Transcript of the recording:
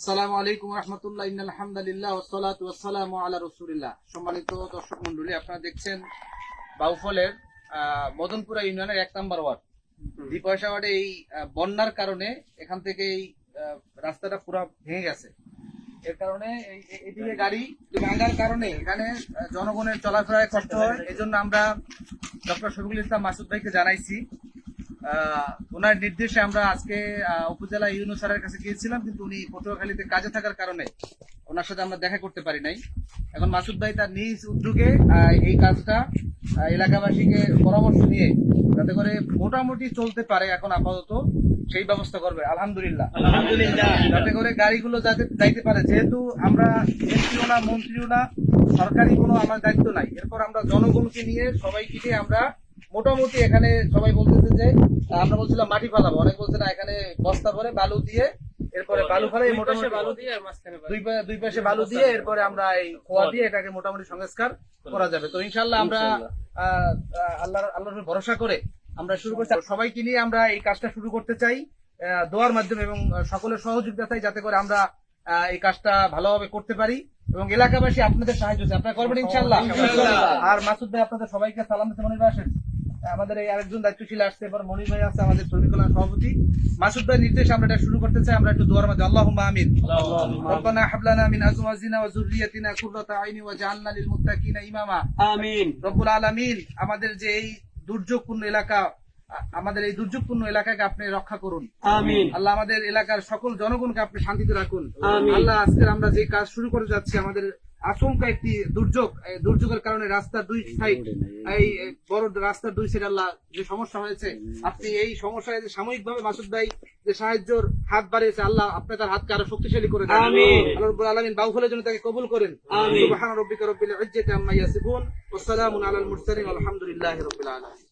আসসালামু আলাইকুম রহমতুল্লাহ ইন্নাল হামদুলিল্লাহ ওয়াসসালাতু ওয়াসসালামু আলা রাসূলিল্লাহ। সম্মানিত দর্শক মণ্ডলী আপনারা দেখছেন বাউফলের মদনপুরা ইউনিয়নের এক নাম্বার ওয়ার্ড। দ্বিপয়সা ওয়ার্ডে এই বন্যার কারণে এখান থেকে এই রাস্তাটা পুরো ভেঙে গেছে। এর কারণে এদিকে গাড়ি ভাঙার কারণে এখানে জনগণের চলাফেরায় কষ্ট হয়। এই জন্য আমরা ডক্টর শফিকুল ইসলাম মাসুদ ভাইকে জানাইছি। ওনার নির্দেশে আমরা আজকে উপজেলা ইউনু স্যারের কাছে গিয়েছিলাম কিন্তু উনি পটুয়াখালীতে কাজে থাকার কারণে ওনার সাথে আমরা দেখা করতে পারি নাই। এখন মাসুদ ভাই তার নিজ উদ্যোগে এই কাজটা এলাকাবাসীকে পরামর্শ নিয়ে যাতে করে মোটামুটি চলতে পারে এখন আপাতত সেই ব্যবস্থা করবে আলহামদুলিল্লাহ। আলহামদুলিল্লাহ। যাতে করে গাড়িগুলো যাতে যাইতে পারে যেহেতু আমরা এমপিও না মন্ত্রীও না সরকারি কোনো আমার দায়িত্ব নাই। এরপর আমরা জনগণকে নিয়ে সবাইকে নিয়ে আমরা মোটামুটি এখানে সবাই বলতেছে যে আমরা বলছিলাম মাটি ফালাবো। অনেক বলছে না এখানে বস্তা ভরে বালু দিয়ে এরপরে বালু ফেলে মোটামুটি বালু দিয়ে। দুই পাশে বালু দিয়ে এরপরে আমরা এই খোয়া দিয়ে এটাকে মোটামুটি সংস্কার করা যাবে। তো ইনশাল্লাহ আমরা আহ, আল্লাহর আল্লাহর ভরসা করে আমরা শুরু করতে সবাইকে নিয়ে আমরা এই কাজটা শুরু করতে চাই দোয়ার মাধ্যমে এবং সকলের সহযোগিতা চাই যাতে করে আমরা আহ, এই কাজটা ভালোভাবে করতে পারি। এবং এলাকাবাসী আপনাদের সাহায্য আপনারা করবেন ইনশাল্লাহ আর মাসুদ ভাই আপনাদের সবাইকে সালাম দিতে ভাই আসেন আমাদের এই আরেকজন দায়িত্বশীল আসছে এবার মনি ভাই আছে আমাদের শ্রমিক সভাপতি। মাসুদ ভাই নির্দেশ আমরা এটা শুরু করতে চাই আমরা একটু দোয়ার মধ্যে আল্লাহ আমিন। মিন আজওয়াজিনা ওয়া যুররিয়াতিনা আইনি ওয়া জাআলনা লিল মুত্তাকিনা ইমামা। আমিন। রব্বুল আলামিন আমাদের যে এই দুর্যোগপূর্ণ এলাকা আমাদের এই দুর্যোগপূর্ণ এলাকাকে আপনি রক্ষা করুন। আল্লাহ আমাদের এলাকার সকল জনগণকে আপনি শান্তিতে রাখুন। আল্লাহ আজকের আমরা যে কাজ শুরু করে যাচ্ছি আমাদের আচমকা একটি দুর্যোগ দুর্যোগের কারণে রাস্তার দুই সাইড এই বড় রাস্তার দুই সাইড আল্লাহ যে সমস্যা হয়েছে আপনি এই সমস্যায় যে সাময়িকভাবে মাসুদ ভাই যে সাহায্যর হাত বাড়িয়েছে আল্লাহ আপনি তার হাতকে আরও শক্তিশালী করে দেন। আল্লাহ রাব্বুল বাউফলের জন্য তাকে কবুল করেন। আমিন। সুবহান রাব্বিকা রব্বিল ইজ্জাতি আম্মা ইয়াসিফুন ওয়া সালামুন আলাল মুরসালিন আলহামদুলিল্লাহি রাব্বিল আলামিন।